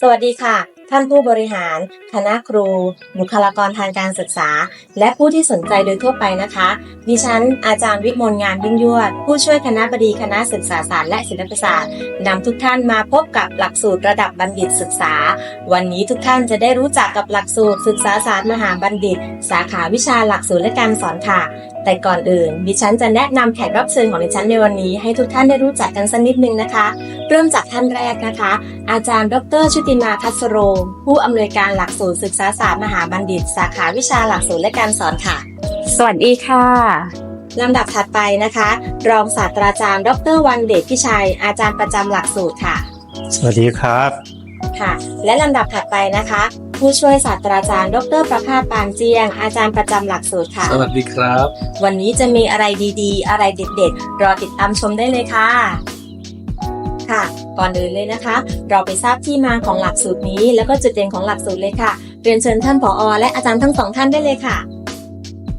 สวัสดีค่ะ ท่านผู้บริหาร คณะครู บุคลากรทางการศึกษา และผู้ที่สนใจโดยทั่วไปนะคะ ดิฉัน อาจารย์วิมลงานยิ่งยวด ผู้ช่วยคณะบดีคณะศึกษาศาสตร์และศิลปศาสตร์นำทุกท่านมาพบกับหลักสูตรระดับบัณฑิตศึกษา วันนี้ทุกท่านจะได้รู้จักกับหลักสูตรศึกษาศาสตร์มหาบัณฑิต สาขาวิชาหลักสูตรและการสอนค่ะ แต่ก่อนอื่น ดิฉันจะแนะนำแขกรับเชิญของดิฉันในวันนี้ ให้ทุกท่านได้รู้จักกันสักนิดนึงนะคะ เริ่มจากท่านแรกนะคะ อาจารย์ ดรชุติมาทัศโรผู้อำนวยการหลักสูตรศึกษาศาสตร์มหาบัณฑิต สาขาวิชาหลักสูตรและการสอนค่ะ สวัสดีค่ะลำดับถัดไปนะคะ รองศาสตราจารย์ ดรวันเดชพิชัย อาจารย์ประจำหลักสูตรค่ะ สวัสดีครับ ค่ะ และลำดับถัดไปนะคะ ผู้ช่วยศาสตราจารย์ ดรประภาสปานเจียง อาจารย์ประจำหลักสูตรค่ะ สวัสดีครับ วันนี้จะมีอะไรดีๆ อะไรเด็ดๆ รอติดตามชมได้เลยค่ะ ค่ะ ก่อนอื่นเลยนะคะ เราไปทราบที่มาของหลักสูตรนี้ แล้วก็จุดเด่นของหลักสูตรเลยค่ะ เรียนเชิญท่านผอและอาจารย์ทั้งสองท่านได้เลยค่ะ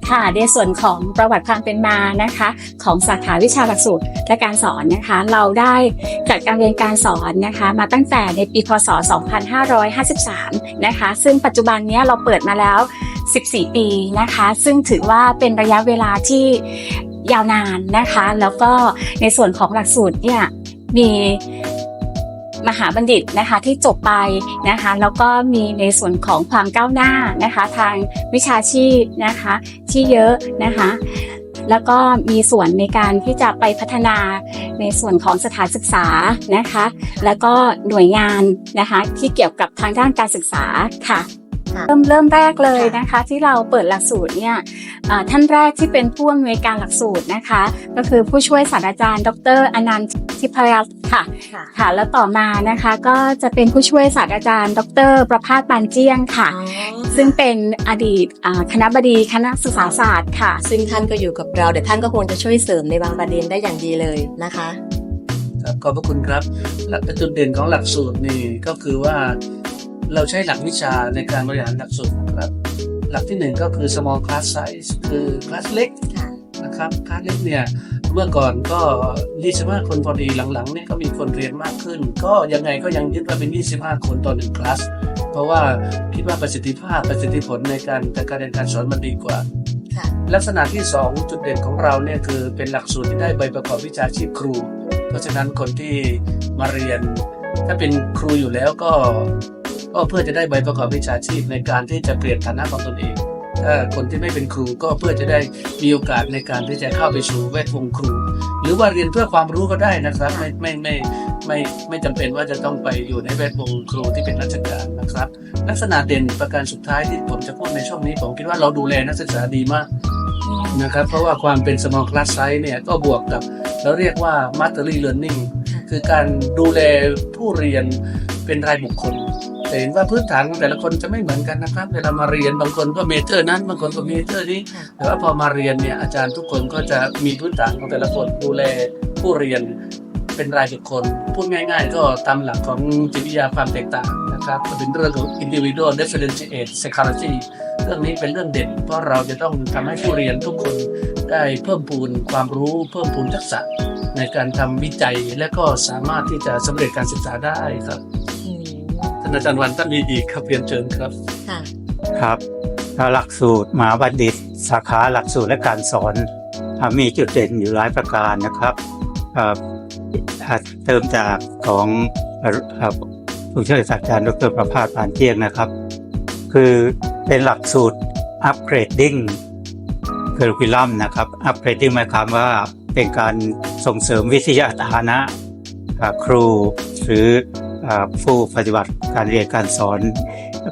ค่ะในส่วนของประวัติความเป็นมานะคะ ของสาขาวิชาหลักสูตรและการสอนนะคะ เราได้จัดการเรียนการสอนนะคะ มาตั้งแต่ในปีพศ 2553 นะคะ ซึ่งปัจจุบันนี้เราเปิดมาแล้ว 14 ปีนะคะ ซึ่งถือว่าเป็นระยะเวลาที่ยาวนานนะคะ แล้วก็ในส่วนของหลักสูตรเนี่ยมี มหาบัณฑิตนะคะที่จบไปนะคะแล้วก็มีในส่วนของความก้าวหน้านะคะทางวิชาชีพนะคะที่เยอะนะคะแล้วก็มีส่วนในการที่จะไปพัฒนาในส่วนของสถานศึกษานะคะ แล้วก็หน่วยงานนะคะที่เกี่ยวกับทางด้านการศึกษาค่ะ เริ่มเริ่มแรกเลยนะคะที่เราเปิดหลักสูตรเนี่ยอ่าท่านแรกที่เป็นผู้อำนวยการหลักสูตรนะคะ ก็คือผู้ช่วยศาสตราจารย์ ดรอนันต์ทิพรัตน์ค่ะค่ะค่ะแล้วต่อมานะคะก็จะเป็นผู้ช่วยศาสตราจารย์ ดร ประภาสปานเจียงค่ะ ซึ่งเป็นอดีตอ่าคณะบดีคณะศึกษาศาสตร์ค่ะ ซึ่งท่านก็อยู่กับเราเดี๋ยวท่านก็คงจะช่วยเสริมในบางประเด็นได้อย่างดีเลยนะคะครับขอบพระคุณครับหลักจุดเด่นของหลักสูตรนี่ก็คือว่า เราใช้หลักวิชาในการบริหารหลักสูตรนะครับ หลักที่หนึ่งก็คือ small class size คือคลาสเล็กค่ะนะครับคลาสเล็กเนี่ยเมื่อก่อนก็25คนพอดีหลังๆเนี่ยก็มีคนเรียนมากขึ้น ก็ยังไงก็ยังยึดว่าเป็น 25 คนต่อหนึ่งคลาสเพราะว่าคิดว่าประสิทธิภาพประสิทธิผลในการจัดการเรียนการสอนมันดีกว่าค่ะลักษณะที่ 2 จุดเด่นของเราเนี่ยคือเป็นหลักสูตรที่ได้ใบประกอบวิชาชีพครู เพราะฉะนั้นคนที่มาเรียน ถ้าเป็นครูอยู่แล้วก็ ก็เพื่อจะได้ใบประกอบวิชาชีพในการที่จะเปลี่ยนฐานะของตนเองถ้าคนที่ไม่เป็นครูก็เพื่อจะได้มีโอกาสในการที่จะเข้าไปสู่แวดวงครู หรือว่าเรียนเพื่อความรู้ก็ได้นะครับ ไม่ไม่ไม่ไม่ไม่จำเป็นว่าจะต้องไปอยู่ในแวดวงครูที่เป็นราชการนะครับ ลักษณะเด่นประการสุดท้ายที่ผมจะพูดในช่วงนี้ ผมคิดว่าเราดูแลนักศึกษาดีมากนะครับเพราะว่าความเป็น small class size เนี่ยก็บวกกับเราเรียกว่า mastery learning คือการดูแลผู้เรียนเป็นรายบุคคล แต่เห็นว่าพื้นฐานของแต่ละคนจะไม่เหมือนกันนะครับ เวลามาเรียนบางคนก็เมเจอร์นั้น บางคนก็เมเจอร์นี้ค่ะแต่ว่าพอมาเรียนเนี่ยอาจารย์ทุกคนก็จะมีพื้นฐานของแต่ละคนดูแลผู้เรียนเป็นรายบุคคล พูดง่ายๆ ก็ตามหลักของจิตวิทยาความแตกต่างนะครับก็เป็นเรื่องของ individual differentiate psychology เรื่องนี้เป็นเรื่องเด่น เพราะเราจะต้องทำให้ผู้เรียนทุกคนได้เพิ่มพูนความรู้เพิ่มพูนทักษะ ในการทำวิจัยและก็สามารถที่จะสำเร็จการศึกษาได้ครับ อืมท่านอาจารย์วันท่านมีอีกครับเรียนเชิญครับค่ะครับแล้วหลักสูตรมหาบัณฑิต สาขาหลักสูตรและการสอนอ่ามีจุดเด่นอยู่หลายประการนะครับอ่าอ่าเติมจากของอ่าอ่าผู้ช่วยศาสตราจารย์ดรประภาสปานเจียงนะครับ คือเป็นหลักสูตร upgrading curriculum นะครับ upgrading หมายความว่าเป็นการส่งเสริมวิทยาฐานะอ่าครูหรืออา ผู้ปฏิบัติการเรียนการสอน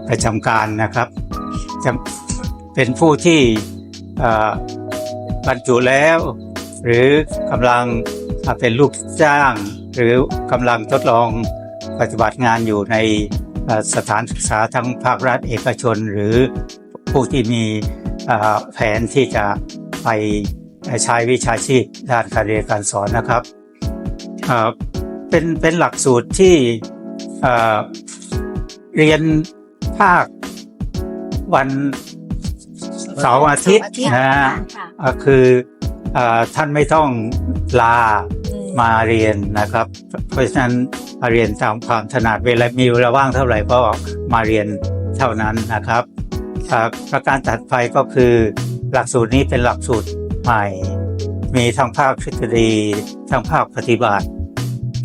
ประจำการนะครับจะเป็นผู้ที่บรรจุแล้ว หรือกำลังเป็นลูกจ้าง หรือกำลังทดลองปฏิบัติงานอยู่ในสถานศึกษาทั้งภาครัฐเอกชน หรือผู้ที่มีแผนที่จะไปใช้วิชาชีพด้านการเรียนการสอนนะครับ เป็นเป็นหลักสูตรที่ เรียนภาควันเสาร์อาทิตย์เสาร์อาทิตย์นะค่ะอ่าคืออาท่านไม่ต้องลาอืมาเรียนนะครับ เพราะฉะนั้นมาเรียนตามความถนัดเวลามีเวลาว่างเท่าไหร่ก็มาเรียนเท่านั้นนะครับอ่าประการตัดไปก็คือหลักสูตรนี้เป็นหลักสูตรใหม่ มีทั้งภาคทฤษฎีทั้งภาคปฏิบัติ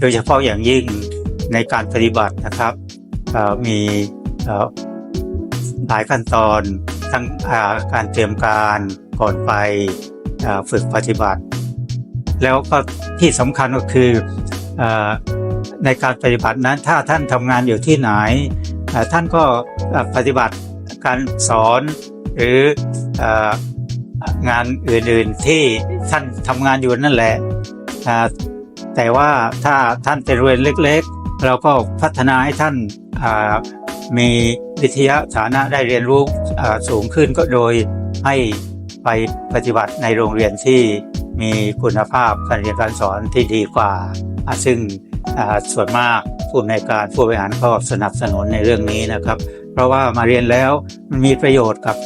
โดยเฉพาะอย่างยิ่ง ในการปฏิบัตินะครับมีหลายขั้นตอนทั้งอ่าการเตรียมการก่อนไปฝึกปฏิบัติ แล้วก็ที่สำคัญก็คืออในการปฏิบัตินั้นถ้าท่านทำงานอยู่ที่ไหน ท่านก็ปฏิบัติการสอนหรืองานอื่นๆที่ท่านทำงานอยู่นั่นแหละแต่ว่าถ้าท่านเป็นโรงเรียนเล็ก เราก็พัฒนาให้ท่านอ่ามีวิทยาฐานะได้เรียนรู้อ่าสูงขึ้นก็โดยให้ไปปฏิบัติในโรงเรียนที่มีคุณภาพการเรียนการสอนที่ดีกว่าอะซึ่งอ่าส่วนมากผู้ในวยการผู้บริหารก็สนับสนุนในเรื่องนี้นะครับ เพราะว่ามาเรียนแล้วมันมีประโยชน์กับ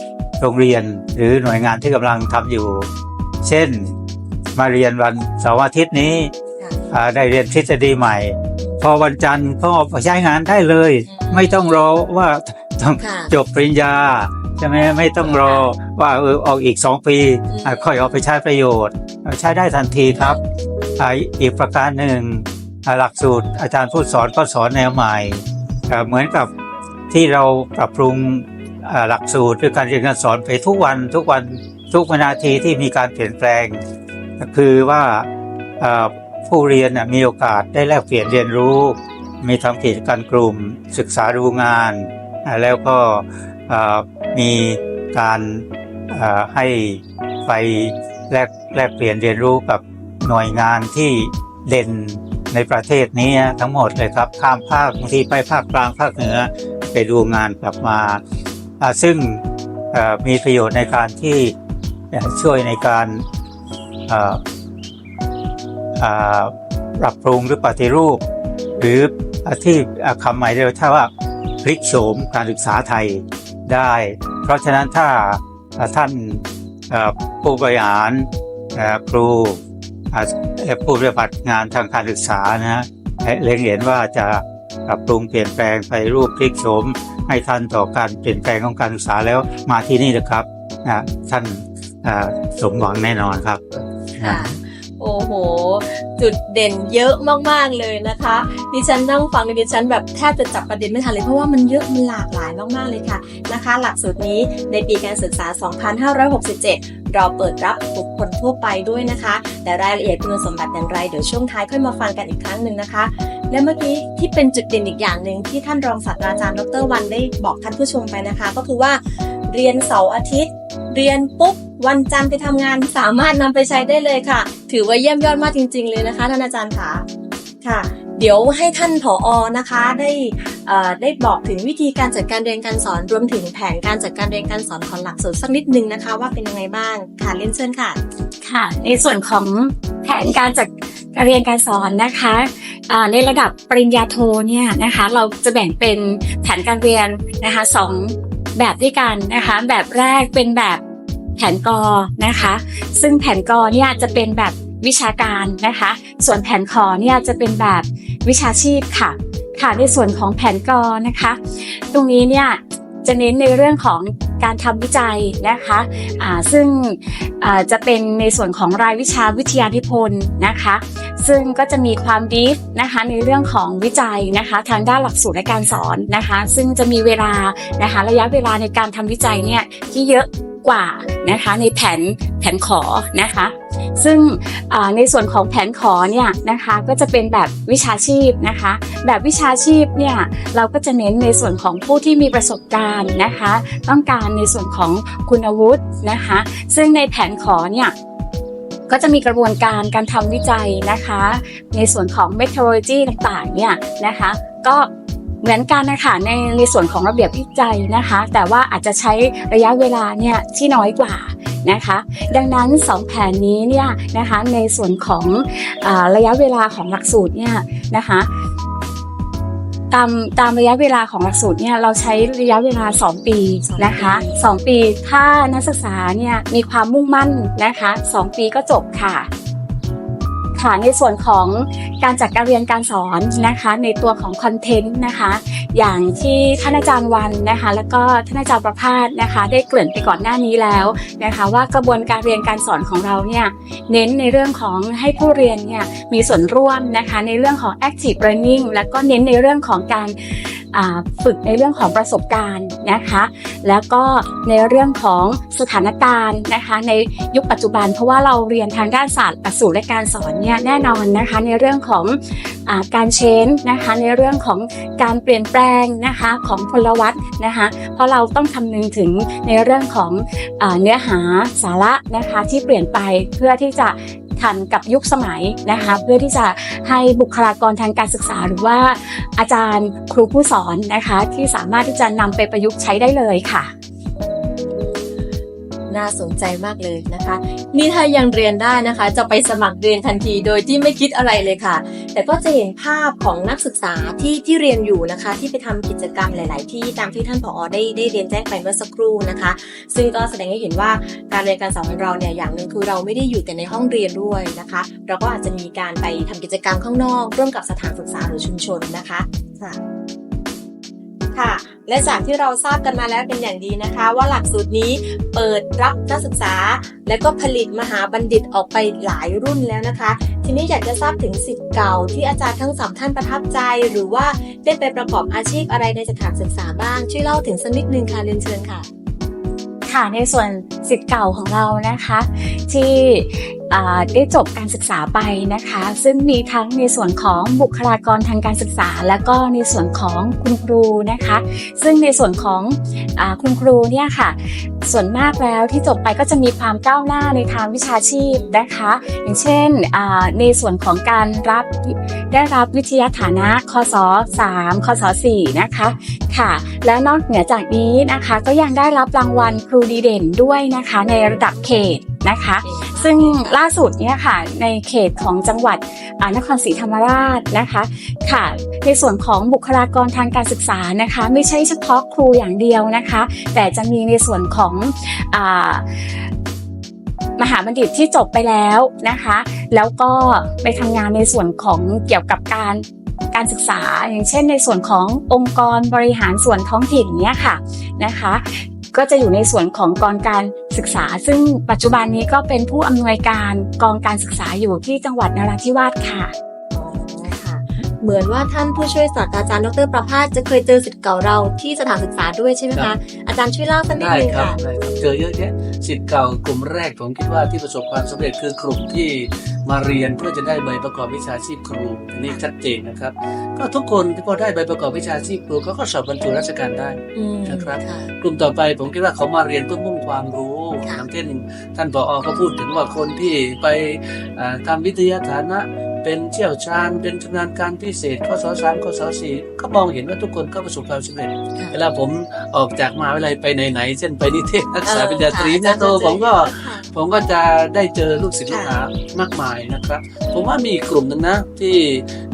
โรงเรียนหรือหน่วยงานที่กำลังทำอยู่ เช่นมาเรียนวันเสาร์อาทิตย์นี้อ่าได้เรียนทฤษฎีใหม่ พอวันจันทร์ก็เอาไปใช้งานได้เลย ไม่ต้องรอว่าต้องค่ะจบปริญญาใช่ไหมไม่ต้องรอว่าเออออกอีกสองปีอะค่อยเอาไปใช้ประโยชน์ใช้ได้ทันทีครับอ่าอีกประการหนึ่งอ่าหลักสูตรอาจารย์ผู้สอนก็สอนแนวใหม่อ่าเหมือนกับที่เราปรับปรุงอ่าหลักสูตรหรือการเรียนการสอนไปทุกวันทุกวันทุกวินาทีที่มีการเปลี่ยนแปลงก็คือว่าอ่า ผู้เรียนมีโอกาสได้แลกเปลี่ยนเรียนรู้ มีทำกิจการกลุ่ม ศึกษาดูงาน แล้วก็มีการให้ไปแลกแลกเปลี่ยนเรียนรู้กับหน่วยงานที่เด่นในประเทศนี้ทั้งหมดเลยครับ ข้ามภาคบางทีไปภาคกลางภาคเหนือไปดูงานกลับมา ซึ่งมีประโยชน์ในการที่ช่วยในการ ปรับปรุงหรือปฏิรูป หรือที่คำใหม่เรียกถ้าว่าพลิกโฉมการศึกษาไทยได้ เพราะฉะนั้นถ้าท่านผู้บริหารครูผู้ปฏิบัติงานทางการศึกษานะฮะเล็งเห็นว่าจะปรับปรุงเปลี่ยนแปลงไปรูปพลิกโฉมให้ทันต่อการเปลี่ยนแปลงของการศึกษาแล้วมาที่นี่นะครับนะท่านสมหวังแน่นอนครับ โอ้โห จุดเด่นเยอะมากๆเลยนะคะ ดิฉันนั่งฟังดิฉันแบบแทบจะจับประเด็นไม่ทันเลยเพราะว่ามันเยอะมันหลากหลายมากๆเลยค่ะนะคะ หลักสูตรนี้ในปีการศึกษา 2567 เราเปิดรับบุคคลทั่วไปด้วยนะคะ แต่รายละเอียดคุณสมบัติอย่างไรเดี๋ยวช่วงท้ายค่อยมาฟังกันอีกครั้งหนึ่งนะคะ และเมื่อกี้ที่เป็นจุดเด่นอีกอย่างหนึ่งที่ท่านรองศาสตราจารย์ดรวันได้บอกท่านผู้ชมไปนะคะ ก็คือว่าเรียนเสาร์อาทิตย์ เรียนปุ๊บ วันจันทร์ไปทำงานสามารถนำไปใช้ได้เลยค่ะ ถือว่าเยี่ยมยอดมากจริง ๆ เลยนะคะท่านอาจารย์ค่ะค่ะ เดี๋ยวให้ท่านผออนะคะได้ได้บอกถึงวิธีการจัดการเรียนการสอนรวมถึงแผนการจัดการเรียนการสอนของหลักสูตรสักนิดนึงนะคะ ว่าเป็นยังไงบ้างค่ะเรียนเชิญค่ะค่ะ ในส่วนของแผนการจัดการเรียนการสอนนะคะในระดับปริญญาโทเนี่ยนะคะเราจะแบ่งเป็นแผนการเรียนนะคะสองแบบด้วยกันนะคะ แบบแรกเป็นแบบ ผนกอนะคะ ซึ่งแผนกอเนี่ยจะเป็นแบบวิชาการนะคะ ส่วนแผนขอเนี่ยจะเป็นแบบวิชาชีพค่ะ ค่ะในส่วนของแผนกอนะคะ ตรงนี้เนี่ยจะเน้นในเรื่องของการทำวิจัยนะคะอ่าซึ่งจะเป็นในส่วนของรายวิชาวิทยานิพนธ์นะคะ ซึ่งก็จะมีความดีฟนะคะในเรื่องของวิจัยนะคะ ทางด้านหลักสูตรและการสอนนะคะ ซึ่งจะมีเวลานะคะระยะเวลาในการทำวิจัยเนี่ยที่เยอะ กว่านะคะในแผนแผนขอนะคะ ซึ่งในส่วนของแผนขอเนี่ยนะคะก็จะเป็นแบบวิชาชีพนะคะ แบบวิชาชีพเนี่ยเราก็จะเน้นในส่วนของผู้ที่มีประสบการณ์นะคะ ต้องการในส่วนของคุณวุฒินะคะ ซึ่งในแผนขอเนี่ยก็จะมีกระบวนการการทำวิจัยนะคะ ในส่วนของ methodology ต่างๆเนี่ยนะคะ ก็ เหมือนกันนะคะในในส่วนของระเบียบวิจัยนะคะ แต่ว่าอาจจะใช้ระยะเวลาเนี่ยที่น้อยกว่านะคะ ดังนั้น 2 แผนนี้เนี่ยนะคะในส่วนของอระยะเวลาของหลักสูตรเนี่ยนะคะตามตามระยะเวลาของหลักสูตรเนี่ยเราใช้ระยะเวลา 2 ปีนะคะ2ปีถ้านักศึกษาเนี่ยมีความมุ่งมั่นนะคะ 2 ปีก็จบค่ะ ค่ะในส่วนของการจัดการเรียนการสอนนะคะ ในตัวของคอนเทนต์นะคะ อย่างที่ท่านอาจารย์วันนะคะ แล้วก็ท่านอาจารย์ประภาสนะคะ ได้เกริ่นไปก่อนหน้านี้แล้วนะคะ ว่ากระบวนการเรียนการสอนของเราเนี่ยเน้นในเรื่องของให้ผู้เรียนเนี่ยมีส่วนร่วมนะคะ ในเรื่องของ active learning แล้วก็เน้นในเรื่องของการ ฝึกในเรื่องของประสบการณ์นะคะ แล้วก็ในเรื่องของสถานการณ์นะคะ ในยุคปัจจุบัน เพราะว่าเราเรียนทางด้านศาสตร์หลักสูตรและการสอนเนี่ยแน่นอนนะคะ ในเรื่องของอการเชนนะคะ ในเรื่องของการเปลี่ยนแปลงนะคะของพลวัตนะคะ เพราะเราต้องคำนึงถึงในเรื่องของอเนื้อหาสาระนะคะที่เปลี่ยนไปเพื่อที่จะ ทันกับยุคสมัยนะคะเพื่อที่จะให้บุคลากรทางการศึกษา หรือว่าอาจารย์ครูผู้สอนนะคะที่สามารถที่จะนำไปประยุกต์ใช้ได้เลยค่ะ น่าสนใจมากเลยนะคะ นี่ถ้ายังเรียนได้นะคะ จะไปสมัครเรียนทันทีโดยที่ไม่คิดอะไรเลยค่ะ แต่ก็จะเห็นภาพของนักศึกษาที่ที่เรียนอยู่นะคะ ที่ไปทำกิจกรรมหลาย ๆ ที่ตามที่ท่านผอได้ได้เรียนแจ้งไปเมื่อสักครู่นะคะ ซึ่งก็แสดงให้เห็นว่าการเรียนการสอนของเราเนี่ยอย่างหนึ่งคือเราไม่ได้อยู่แต่ในห้องเรียนด้วยนะคะ เราก็อาจจะมีการไปทำกิจกรรมข้างนอก ร่วมกับสถานศึกษาหรือชุมชนนะคะค่ะ ค่ะ และจากที่เราทราบกันมาแล้วเป็นอย่างดีนะคะ ว่าหลักสูตรนี้เปิดรับนักศึกษา และก็ผลิตมหาบัณฑิตออกไปหลายรุ่นแล้วนะคะ ทีนี้อยากจะทราบถึงสิทธิ์เก่าที่อาจารย์ทั้งสามท่านประทับใจ หรือว่าได้ไปประกอบอาชีพอะไรในสถานศึกษาบ้างช่วยเล่าถึงสักนิดนึงค่ะเรียนเชิญค่ะค่ะในส่วนสิทธิ์เก่าของเรานะคะ ที่ ได้จบการศึกษาไปนะคะ ซึ่งมีทั้งในส่วนของบุคลากรทางการศึกษา และก็ในส่วนของคุณครูนะคะ ซึ่งในส่วนของอคุณครูเนี่ยค่ะ ส่วนมากแล้วที่จบไปก็จะมีความก้าวหน้าในทางวิชาชีพนะคะ อย่างเช่นในส่วนของการรับได้รับวิทยาฐานะคศ3คศ4นะคะค่ะ และนอกเหนือจากนี้นะคะก็ยังได้รับรางวัลครูดีเด่นด้วยนะคะ ในระดับเขต นะคะ ซึ่งล่าสุดเนี่ยค่ะในเขตของจังหวัดอ่านครศรีธรรมราชนะคะค่ะ ในส่วนของบุคลากรทางการศึกษานะคะ ไม่ใช่เฉพาะครูอย่างเดียวนะคะ แต่จะมีในส่วนของอามหาบัณฑิตที่จบไปแล้วนะคะ แล้วก็ไปทำงานในส่วนของเกี่ยวกับการการศึกษาอย่างเช่นในส่วนขององค์กรบริหารส่วนท้องถิ่นเนี้ยค่ะนะคะ ก็จะอยู่ในส่วนของกองการศึกษา ซึ่งปัจจุบันนี้ก็เป็นผู้อำนวยการกองการศึกษาอยู่ที่จังหวัดนราธิวาสค่ะอ๋อค่ะ เหมือนว่าท่านผู้ช่วยศาสตราจารย์ดรประภาสจะเคยเจอสิทธิ์เก่าเราที่สถานศึกษาด้วยใช่ไหมครัคะ บ อาจารย์ช่วยเล่าสักนิดได้นึงครับค่ะ ได้ครับเจอเยอะแยะสิทธิ์เก่ากลุ่มแรกผมคิดว่าที่ประสบความสำเร็จคือกลุ่มที่มาเรียนเพื่อจะได้ใบประกอบวิชาชีพครูอันนี้ชัดเจนนะครับก็ทุกคนที่พอได้ใบประกอบวิชาชีพครูเขาก็สอบบรรจุราชการได้ อืมนะครับ ค่ะ กลุ่มต่อไปผมคิดว่าเขามาเรียนเพื่อมุ่งความรู้ค่ะอย่างเช่นท่านผอก็พูดถึงว่าคนที่ไปอ่าทำวิทยาฐานะ เป็นเชี่ยวชาญ เป็นชำนาญการพิเศษข้อสอสามข้อสอสี่ก็มองเห็นว่าทุกคนก็ประสบความสำเร็จค่ะเวลาผมออกจากมหาวิทยาลัยไปไหนๆเช่นไปนิเทศนักศึกษาเออปริญญาตรีค่ะนะโตอาจารย์ผมก็ค่ะผมก็จะได้เจอลูกศิษย์ลูกหามากมายนะครับ ผมว่ามีอีกกลุ่มหนึ่งนะที่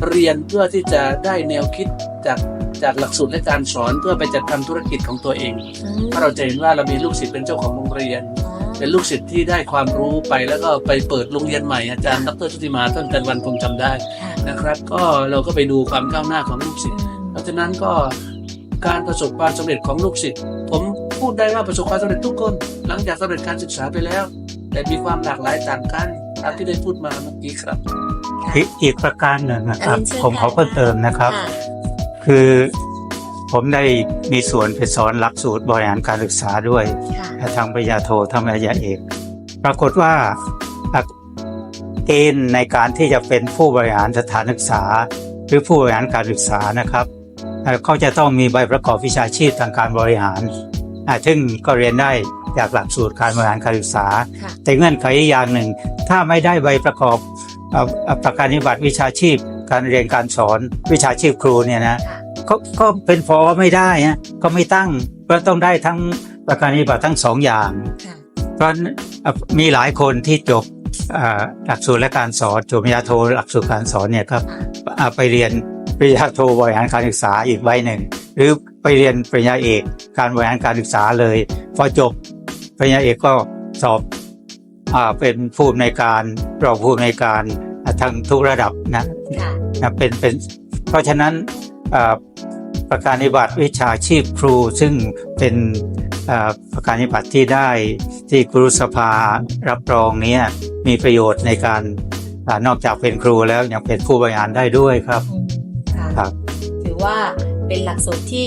เรียนเพื่อที่จะได้แนวคิดจากจากหลักสูตรและการสอนเพื่อไปจัดทำธุรกิจของตัวเองอืมเพราะเราจะเห็นว่าเรามีลูกศิษย์เป็นเจ้าของโรงเรียนอ๋อ เป็นลูกศิษย์ที่ได้ความรู้ไปแล้วก็ไปเปิดโรงเรียนใหม่อาจารย์ดรชุติมาต้นกันวันผมจำได้ค่ะนะครับ ก็เราก็ไปดูความก้าวหน้าของลูกศิษย์เพราะฉะนั้นก็การประสบความสำเร็จของลูกศิษย์ผมพูดได้ว่าประสบความสำเร็จทุกคน หลังจากสำเร็จการศึกษาไปแล้ว แต่มีความหลากหลายต่างกันตามที่ได้พูดมาเมื่อกี้ครับอีกอีกประการหนึ่งนะครับอันนี้เชิญผมขอค่ะเพิ่มเติมนะครับค่ะคือ ผมได้มีส่วนไปสอนหลักสูตรบริหารการศึกษาด้วยค่ะทางปริญญาโททางปริญญาเอก ปรากฏว่าอะเกณฑ์ในการที่จะเป็นผู้บริหารสถานศึกษา หรือผู้บริหารการศึกษานะครับเอ่อเขาจะต้องมีใบประกอบวิชาชีพทางการบริหารอะซึ่งก็เรียนได้จากหลักสูตรการบริหารการศึกษาค่ะแต่เงื่อนไขอีกอย่างหนึ่ง ถ้าไม่ได้ใบประกอบเอ่อเอ่อประกาศนิบัติวิชาชีพ การเรียนการสอนวิชาชีพครูเนี่ยนะค่ะ ก็ก็เป็นพอไม่ได้ฮะก็ไม่ตั้งเพราะต้องได้ทั้งประกาศนิบัติทั้งสองอย่างค่ะเพราะเอ่อมีหลายคนที่จบเอ่อหลักสูตรและการสอนจบปริญญาโทหลักสูตรการสอนเนี่ยครับอ่าไปเรียนปริญญาโทบริหารการศึกษาอีกใบหนึ่ง หรือไปเรียนปริญญาเอกการบริหารการศึกษาเลย พอจบปริญญาเอกก็สอบอาเป็นผู้อำนวยการรองผู้อำนวยการทั้งทุกระดับนะค่ะนะเป็นเป็นเพราะฉะนั้นเอ่อ ประกาศนิบัติวิชาชีพครู ซึ่งเป็นเอ่อประกาศนิบัติที่ได้ที่ครูสภารับรองเนี้มีประโยชน์ในการอานอกจากเป็นครูแล้วยังเป็นผู้บริหารได้ด้วยครับอืมค่ะครับ ถือว่าเป็นหลักสูตรที่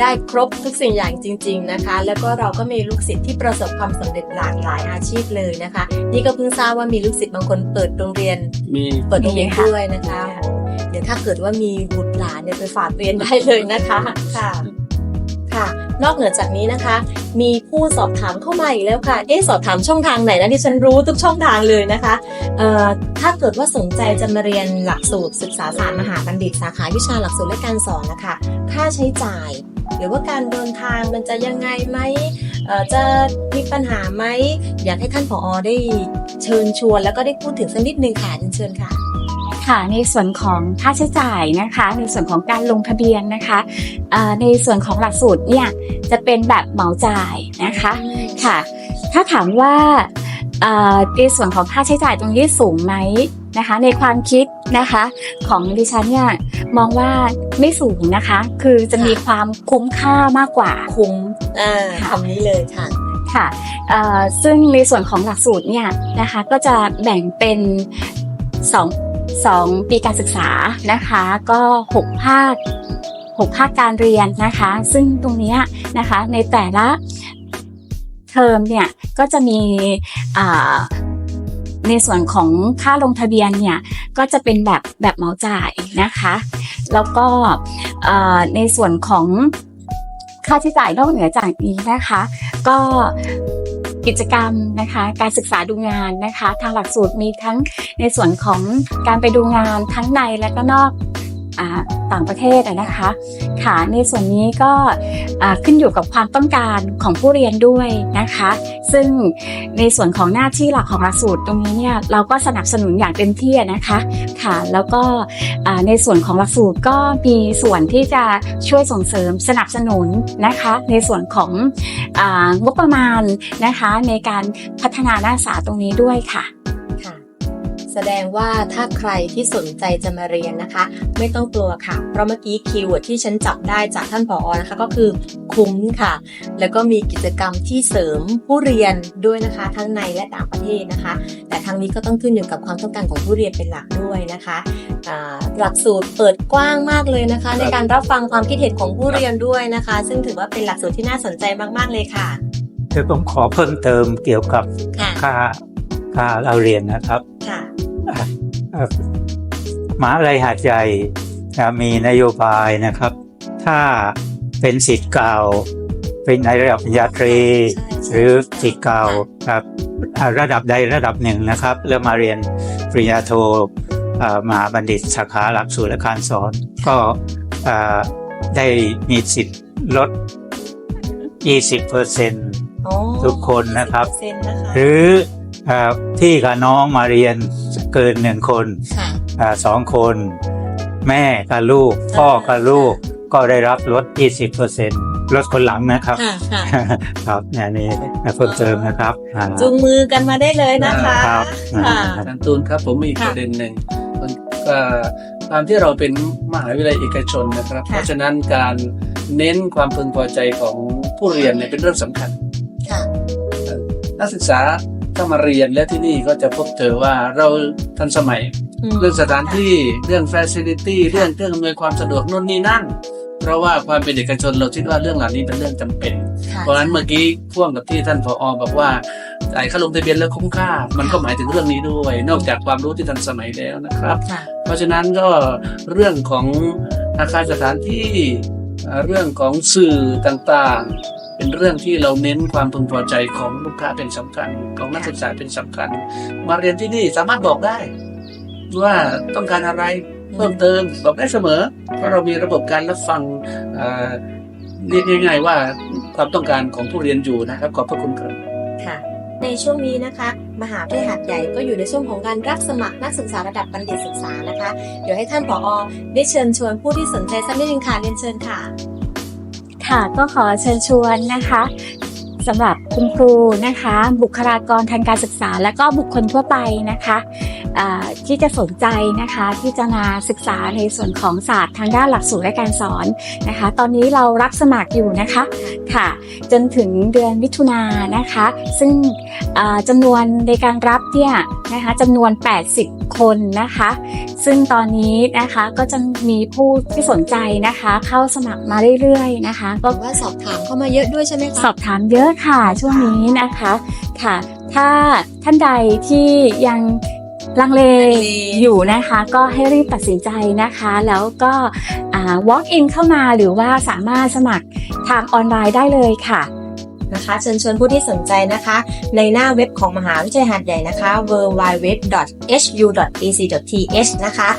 ได้ครบทุกสิ่งอย่างจริง ๆนะคะ แล้วก็เราก็มีลูกศิษย์ที่ประสบความสำเร็จหลากหลายอาชีพเลยนะคะ นี่ก็เพิ่งทราบว่ามีลูกศิษย์บางคนเปิดโรงเรียน มีเปิดโรงเรียนมีค่ะด้วยนะคะ เดี๋ยวถ้าเกิดว่ามีบุตรหลานเนี่ยไปฝากเรียนได้เลยนะคะ ค่ะค่ะ นอกเหนือจากนี้นะคะ มีผู้สอบถามเข้ามาอีกแล้วค่ะ เอ๊ะสอบถามช่องทางไหนนะที่ฉันรู้ทุกช่องทางเลยนะคะเอ่อถ้าเกิดว่าสนใจจะมาเรียนหลักสูตรศึกษาศาสตร์มหาบัณฑิตสาขาวิชาหลักสูตรและการสอนนะคะ ค่าใช้จ่าย หรือว่าการเดินทางมันจะยังไงไหมเอ่อจะมีปัญหาไหมอยากให้ท่านผอได้เชิญชวน แล้วก็ได้พูดถึงสักนิดนึงค่ะเชิญค่ะ ค่ะในส่วนของค่าใช้จ่ายนะคะ ในส่วนของการลงทะเบียนนะคะเอ่อในส่วนของหลักสูตรเนี่ยจะเป็นแบบเหมาจ่ายนะคะค่ะ ถ้าถามว่าเอ่อในส่วนของค่าใช้จ่ายตรงนี้สูงไหมนะคะ ในความคิดนะคะของดิฉันเนี่ยมองว่าไม่สูงนะคะ คือจะมีความคุ้มค่ามากกว่าคุ้มอ่าค่ะคำนี้เลยค่ะค่ะเอ่อซึ่งในส่วนของหลักสูตรเนี่ยนะคะก็จะแบ่งเป็นส องสองปีการศึกษานะคะ ก็หกภาคหกภาคการเรียนนะคะ ซึ่งตรงนี้นะคะในแต่ละเทอมเนี่ยก็จะมีในส่วนของค่าลงทะเบียนเนี่ยก็จะเป็นแบบแบบเหมาจ่ายนะคะ แล้วก็ในส่วนของค่าใช้จ่ายนอกเหนือจากนี้นะคะ ก็ กิจกรรมนะคะ การศึกษาดูงานนะคะ ทางหลักสูตรมีทั้งในส่วนของการไปดูงานทั้งในและก็นอก ต่างประเทศนะคะค่ะในส่วนนี้ก็ขึ้นอยู่กับความต้องการของผู้เรียนด้วยนะคะ ซึ่งในส่วนของหน้าที่หลักของหลักสูตรตรงนี้เนี่ยเราก็สนับสนุนอย่างเต็มที่นะคะค่ะแล้วก็ในส่วนของหลักสูตรก็มีส่วนที่จะช่วยส่งเสริมสนับสนุนนะคะ ในส่วนของงบประมาณนะคะในการพัฒนานักศึกษาตรงนี้ด้วยค่ะ ดงว่าถ้าใครที่สนใจจะมาเรียนนะคะ ไม่ต้องกลัวค่ะ เพราะเมื่อกี้คีย์เวิร์ดที่ฉันจับได้จากท่านผอนะคะก็คือคุ้มค่ะ แล้วก็มีกิจกรรมที่เสริมผู้เรียนด้วยนะคะ ทั้งในและต่างประเทศนะคะ แต่ทางนี้ก็ต้องขึ้นอยู่กับความต้องการของผู้เรียนเป็นหลักด้วยนะคะอ่าหลักสูตรเปิดกว้างมากเลยนะคะ ในการรับฟังความคิดเห็นของผู้เรียนด้วยนะคะ ซึ่งถือว่าเป็นหลักสูตรที่น่าสนใจมาก ๆ เลยค่ะเดี๋ยวผมขอเพิ่มเติมเกี่ยวกับค่ะค่าค่าเราเรียนนะครับค่ะเอ่อ มหาวิทยาลัยหาดใหญ่นะมีนโยบายนะครับ ถ้าเป็นสิทธิ์เก่า เป็นในระดับปริญญาตรี หรือสิทธิ์เก่าครับระดับใดระดับหนึ่งนะครับ แล้วมาเรียนปริญญาโทมหาบัณฑิตสาขาหลักสูตรและการสอน ก็ได้มีสิทธิ์ลด 20เปอร์เซ็นต์ทุกคนนะครับ หรือ อ่าพี่กับน้องมาเรียนเกินหนึ่งคนค่ะอ่าสองคน แม่กับลูก พ่อกับลูกก็ได้รับลด 20%ลดคนหลังนะครับ ค่ะค่ะครับเนี่ยนี่เพิ่มเติมนะครับอ่า จูงมือกันมาได้เลยนะคะครับ ค่ะ อาจารย์ตูนครับผมมีอีกค่ะประเด็นหนึ่งมันก็ตามที่เราเป็นมหาวิทยาลัยเอกชนนะครับ ค่ะ เพราะฉะนั้นการเน้นความพึงพอใจของผู้เรียนเนี่ยเป็นเรื่องสำคัญ ค่ะนักศึกษา ถ้ามาเรียนและที่นี่ก็จะพบเจอว่าเราทันสมัย เรื่องสถานที่เรื่อง facility เรื่องเครื่องอำนวยความสะดวกนู่นนี่นั่น เพราะว่าความเป็นเอกชนเราคิดว่าเรื่องเหล่านี้เป็นเรื่องจำเป็นค่ะเพราะฉะนั้นเมื่อกี้พ่วงกับที่ท่านผอบอกว่าจ่ายค่าลงทะเบียนแล้วคุ้มค่า มันก็หมายถึงเรื่องนี้ด้วย นอกจากความรู้ที่ทันสมัยแล้วนะครับค่ะเพราะฉะนั้นก็เรื่องของอาคารสถานที่เอ่อเรื่องของสื่อต่างๆ เป็นเรื่องที่เราเน้นความพึงพอใจของลูกค้าเป็นสำคัญของนักศึกษาเป็นสำคัญ มาเรียนที่นี่สามารถบอกได้ ว่าต้องการอะไรเพิ่มเติมบอกได้เสมอ เพราะเรามีระบบการรับฟังเรียกง่ายๆว่าความต้องการของผู้เรียนอยู่นะครับ ขอบพระคุณครับค่ะในช่วงนี้นะคะ มหาวิทยาลัยหาดใหญ่ก็อยู่ในช่วงของการรับสมัครนักศึกษาระดับบัณฑิตศึกษานะคะ เดี๋ยวให้ท่านผอได้เชิญชวนผู้ที่สนใจสักนิดนึงค่ะเรียนเชิญค่ะ ค่ะก็ขอเชิญชวนนะคะสำหรับคุณครูนะคะ บุคลากรทางการศึกษา และก็บุคคลทั่วไปนะคะที่จะสนใจนะคะที่จะมาศึกษาในส่วนของศาสตร์ทางด้านหลักสูตรและการสอนนะคะ ตอนนี้เรารับสมัครอยู่นะคะค่ะ จนถึงเดือนมิถุนายนนะคะ ซึ่งจำนวนในการรับเนี่ยนะคะจำนวน 80 คนนะคะ ซึ่งตอนนี้นะคะก็จะมีผู้ที่สนใจนะคะ เข้าสมัครมาเรื่อยๆนะคะบก็อกว่าสอบถามเข้ามาเยอะด้วยใช่ไหมคะสอบถามเยอะค่ะช่วงนี้นะคะค่ะ ถ้าท่านใดที่ยังลังเลลังเลอยู่นะคะ ก็ให้รีบตัดสินใจนะคะ แล้วก็อ่า walk in เข้ามาหรือว่าสามารถสมัครทางออนไลน์ได้เลยค่ะ นะคะ เชิญชวนผู้ที่สนใจนะคะ ในหน้าเว็บของมหาวิทยาลัยหาดใหญ่นะคะ www.hu.ac.th นะคะ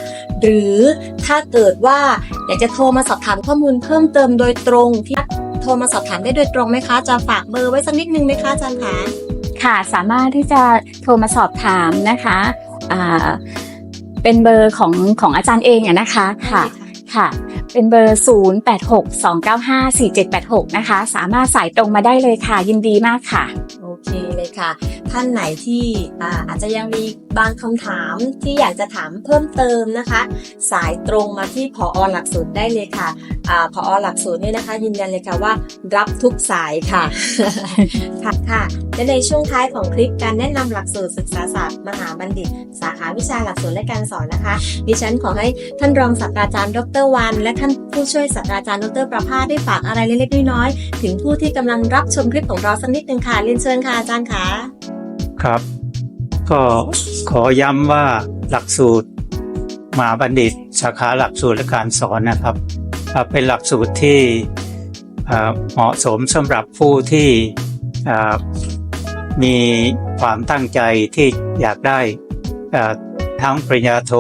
หรือถ้าเกิดว่าอยากจะโทรมาสอบถามข้อมูลเพิ่มเติมโดยตรงที่โทรมาสอบถามได้โดยตรงไหมคะ จะฝากเบอร์ไว้สักนิดนึงไหมคะอาจารย์คะค่ะ สามารถที่จะโทรมาสอบถามนะคะอ่าเป็นเบอร์ของของอาจารย์เองอะนะคะค่ะค่ะ เป็นเบอร์ 0862954786 นะคะ สามารถสายตรงมาได้เลยค่ะ ยินดีมากค่ะ โอเคเลยค่ะ ท่านไหนที่อาอาจจะยังมี บางคำถามที่อยากจะถามเพิ่มเติมนะคะ สายตรงมาที่ผออหลักสูตรได้เลยค่ะออหลักสูตรเนี่ยนะคะยืนยันเลยค่ะว่า รับทุกสายค่ะค่ะค่ะและในช่วงท้ายของคลิปการแนะนำหลักสูตรศึกษาศาสตร์มหาบัณฑิต สาขาวิชาหลักสูตรและการสอนนะคะ ดิฉันขอให้ท่านรองศาสตราจารย์ดรวัน และท่านผู้ช่วยศาสตราจารย์ดรประภาสได้ฝากอะไรเล็กๆน้อยๆถึงผู้ที่กำลังรับชมคลิปของเราสักนิดนึงค่ะเรียนเชิญค่ะอาจารย์ค่ะครับ ก็ขอย้ำว่าหลักสูตรมหาบัณฑิต สาขาหลักสูตรและการสอนนะครับ เป็นหลักสูตรที่เหมาะสมสำหรับผู้ที่มีความตั้งใจที่อยากได้ทั้งปริญญาโท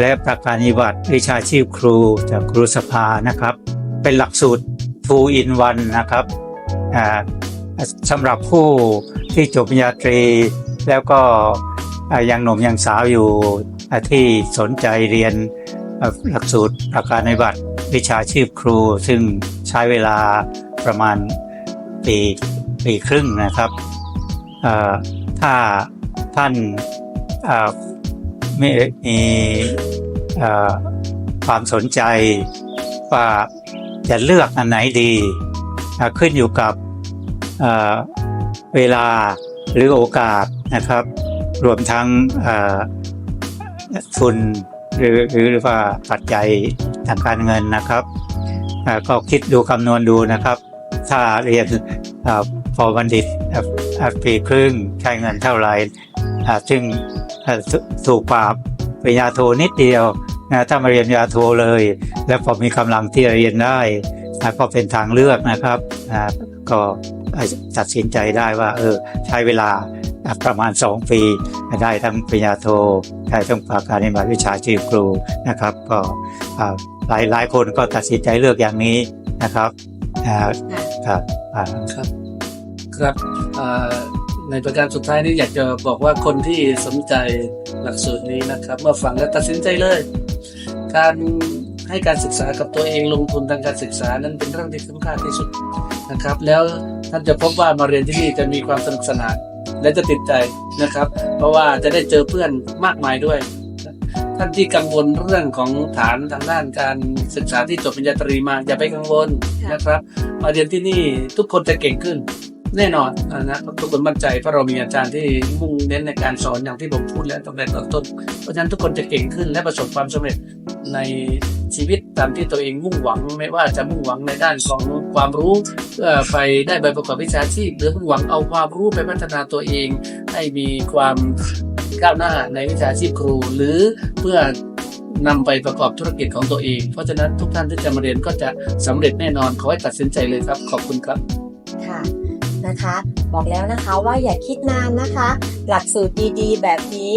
และประกาศบัตรวิชาชีพครูจากครูสภานะครับ เป็นหลักสูตร two in one นะครับสำหรับผู้ที่จบปริญญาตรี แล้วก็ยังหนุ่มยังสาวอยู่ที่สนใจเรียนหลักสูตรประการในบัตรวิชาชีพครู ซึ่งใช้เวลาประมาณปีปีครึ่งนะครับ ถ้าท่านไม่มีความสนใจว่าจะเลือกอันไหนดีขึ้นอยู่กับเวลาหรือโอกาส นะครับ รวมทั้งทุนหรือหรือว่าปัจจัยทางการเงินนะครับ ก็คิดดูคำนวณดูนะครับ ถ้าเรียนเออพอบัณฑิตปีครึ่งใช้เงินเท่าไหร่อ่าซึ่งถูกกว่าปริญญาโทนิดเดียวนะถ้ามาเรียนปริญญาโทเลย แล้วพอมีกำลังที่จะเรียนได้ก็เป็นทางเลือกนะครับก็ตัดสินใจได้ว่าเออใช้เวลา ประมาณ 2 ปี ได้ทั้งปริญญาโทได้ทั้งภาการในบัตรวิชาชีพครูนะครับ ก็อ่าหลายหลายคนก็ตัดสินใจเลือกอย่างนี้นะครับอ่าครับอ่าครับครับอ่าในประการสุดท้ายนี้อยากจะบอกว่าคนที่สนใจหลักสูตรนี้นะครับ เมื่อฟังแล้วตัดสินใจเลย การให้การศึกษากับตัวเองลงทุนทางการศึกษานั้นเป็นเรื่องที่คุ้มค่าที่สุดนะครับ แล้วท่านจะพบว่ามาเรียนที่นี่จะมีความสนุกสนาน และจะติดใจนะครับ เพราะว่าจะได้เจอเพื่อนมากมายด้วย ท่านที่กังวลเรื่องของฐานทางด้านการศึกษาที่จบปริญญาตรีมาอย่าไปกังวลนะครับ มาเรียนที่นี่ทุกคนจะเก่งขึ้น แน่นอนอะนะทุกคนมั่นใจเพราะเรามีอาจารย์ที่มุ่งเน้นในการสอนอย่างที่ผมพูดแล้วตั้งแต่ตอนต้น เพราะฉะนั้นทุกคนจะเก่งขึ้นและประสบความสำเร็จในชีวิตตามที่ตัวเองมุ่งหวังไม่ว่าจะมุ่งหวังในด้านของความรู้เพื่อไปได้ใบประกอบวิชาชีพหรือมุ่งหวังเอาความรู้ไปพัฒนาตัวเอง ให้มีความก้าวหน้าในวิชาชีพครู หรือเพื่อนำไปประกอบธุรกิจของตัวเอง เพราะฉะนั้นทุกท่านที่จะมาเรียนก็จะสำเร็จแน่นอนขอให้ตัดสินใจเลยครับ ขอบคุณครับ ค่ะ นะคะ บอกแล้วนะคะว่าอย่าคิดนานนะคะ หลักสูตรดีๆ แบบนี้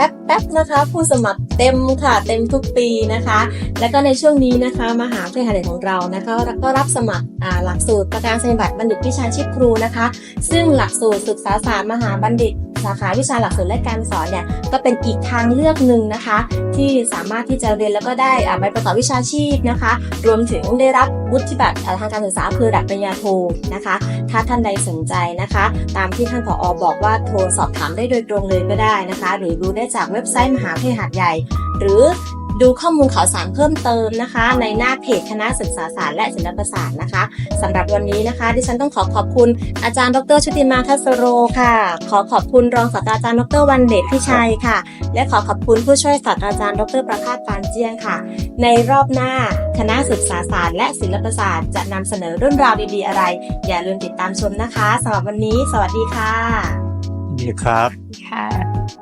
แป๊บๆนะคะ ผู้สมัครเต็มค่ะเต็มทุกปีนะคะ แล้วก็ในช่วงนี้นะคะมหาวิทยาลัยของเรานะคะก็รับสมัครหลักสูตรประการสนิบัติบัณฑิตวิชาชีพครูนะคะ ซึ่งหลักสูตรศึกษาศาสตร์มหาบัณฑิตสาขาวิชาหลักสูตรและการสอนเนี่ยก็เป็นอีกทางเลือกหนึ่งนะคะ ที่สามารถที่จะเรียนแล้วก็ได้ใบประกอบวิชาชีพนะคะ รวมถึงได้รับวุฒิบัตรทางการศึกษาคือระดับปริญญาโทนะคะ ถ้าท่านใดสนใจนะคะ ตามที่ท่านผออบอกว่าโทรสอบถามได้โดยตรงเลยก็ได้นะคะ หรือดูได้จากเว็บไซต์มหาวิทยาลัยหาดใหญ่ หรือดูข้อมูลข่าวสารเพิ่มเติมนะคะ ในหน้าเพจคณะศึกษาศาสตร์และศิลปศาสตร์นะคะสำหรับวันนี้นะคะ ดิฉันต้องขอขอบคุณอาจารย์ดรชุติมาทัสโรค่ะ ขอขอบคุณรองศาสตราจารย์ดรวันเดชพิชัยค่ะ และขอขอบคุณผู้ช่วยศาสตราจารย์ดรประภาสปานเจียงค่ะ ในรอบหน้าคณะศึกษาศาสตร์และศิลปศาสตร์จะนำเสนอเรื่องราวดีๆอะไร อย่าลืมติดตามชมนะคะสำหรับวันนี้ สวัสดีค่ะนี่ครับค่ะ